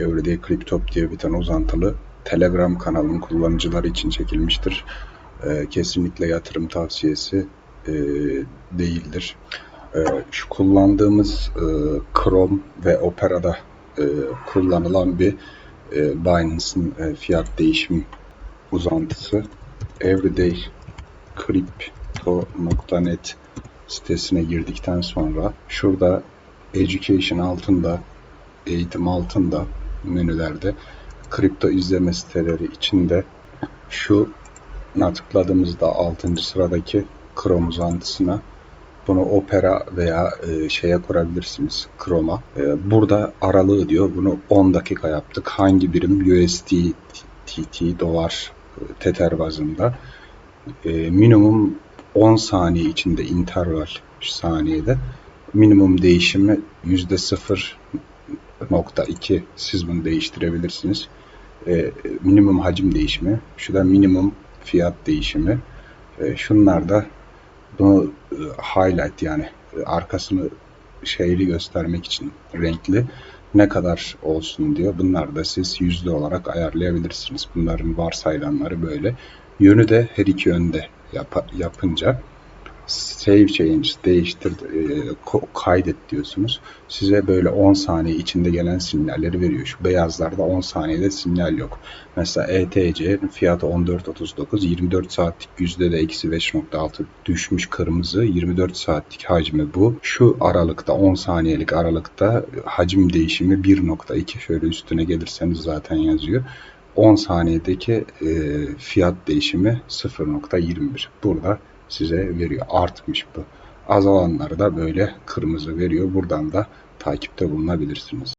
Everyday Cryptop diye bir tane uzantılı Telegram kanalının kullanıcıları için çekilmiştir. Ee, kesinlikle yatırım tavsiyesi e, değildir. Ee, şu kullandığımız e, Chrome ve Opera'da e, kullanılan bir e, Binance'ın e, fiyat değişim uzantısı. Everyday Crypto.net sitesine girdikten sonra şurada Education altında, eğitim altında menülerde kripto izleme siteleri içinde şu tıkladığımızda 6. sıradaki Chrome uzantısına bunu Opera veya e, şeye kurabilirsiniz Chrome'a. E, burada aralığı diyor. Bunu 10 dakika yaptık. Hangi birim USD, TT, dolar, e, Tether bazında. E, minimum 10 saniye içinde interval saniyede minimum değişimi %0.2 siz bunu değiştirebilirsiniz. E, minimum hacim değişimi, şu da minimum fiyat değişimi. E, şunlar da bunu e, highlight yani e, arkasını şeyli göstermek için renkli ne kadar olsun diyor. Bunlar da siz yüzde olarak ayarlayabilirsiniz. Bunların varsayılanları böyle. Yönü de her iki yönde yap- yapınca save change değiştir e, kaydet diyorsunuz. Size böyle 10 saniye içinde gelen sinyalleri veriyor. Şu beyazlarda 10 saniyede sinyal yok. Mesela ETC fiyatı 14.39 24 saatlik yüzde de eksi 5.6 düşmüş kırmızı 24 saatlik hacmi bu. Şu aralıkta 10 saniyelik aralıkta hacim değişimi 1.2 şöyle üstüne gelirseniz zaten yazıyor. 10 saniyedeki e, fiyat değişimi 0.21. Burada size veriyor. Artmış bu. Azalanları da böyle kırmızı veriyor. Buradan da takipte bulunabilirsiniz.